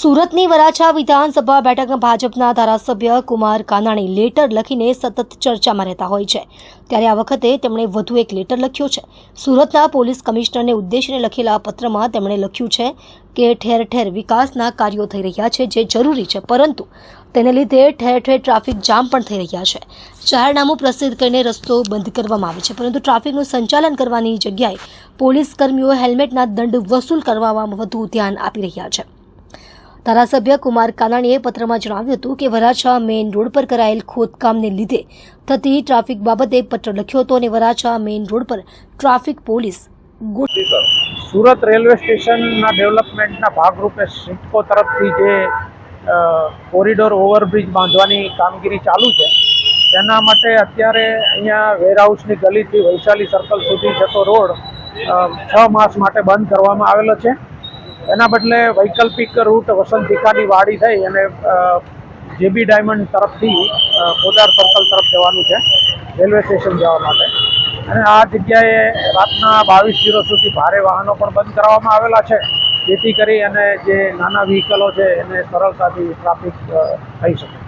સુરતની વરાછા વિધાનસભા બેઠકના ભાજપના ધારાસભ્ય કુમાર કાનાણી લેટર લખીને સતત ચર્ચામાં રહેતા હોય છે. ત્યારે આ વખતે તેમણે વધુ એક લેટર લખ્યો છે. સુરતના પોલીસ કમિશનરને ઉદ્દેશીને લખેલા પત્રમાં તેમણે લખ્યું છે કે ઠેર ઠેર વિકાસના કાર્યો થઈ રહ્યા છે જે જરૂરી છે, પરંતુ તેને લીધે ઠેર ઠેર ટ્રાફિક જામ પણ થઈ રહ્યા છે. જાહેરનામું પ્રસિદ્ધ કરીને રસ્તો બંધ કરવામાં આવે છે, પરંતુ ટ્રાફિકનું સંચાલન કરવાની જગ્યાએ પોલીસ કર્મીઓ હેલ્મેટના દંડ વસૂલ કરવામાં વધુ ધ્યાન આપી રહ્યા છે. ધારાસભ્ય કુમાર કાનાણીએ પત્રમાં જણાવ્યું હતું કે વરાછા મેઇન રોડ પર કરાયેલ ખોદકામને લીધે થતી ટ્રાફિક બાબતે પત્ર લખ્યો હતો અને વરાછા મેઇન રોડ પર ટ્રાફિક પોલીસ સુરત રેલવે સ્ટેશનના ડેવલપમેન્ટના ભાગરૂપે સિટકો તરફથી જે કોરિડોર ઓવરબ્રિજ બાંધવાની કામગીરી ચાલુ છે, તેના માટે અત્યારે અહીંયા વેરહાઉસની ગલીથી વૈશાલી સર્કલ સુધી જતો રોડ છ માસ માટે બંધ કરવામાં આવેલો છે. એના બદલે વૈકલ્પિક રૂટ વસંતિકાની વાડી થઈ અને જેબી ડાયમંડ તરફથી પોદાર સર્કલ તરફ જવાનું છે, રેલવે સ્ટેશન જવા માટે. અને આ જગ્યાએ રાતના બાવીસ જીરો સુધી ભારે વાહનો પણ બંધ કરવામાં આવેલા છે. જેથી કરી અને જે નાના વ્હીકલો છે એને સરળતાથી ટ્રાફિક થઈ શકે.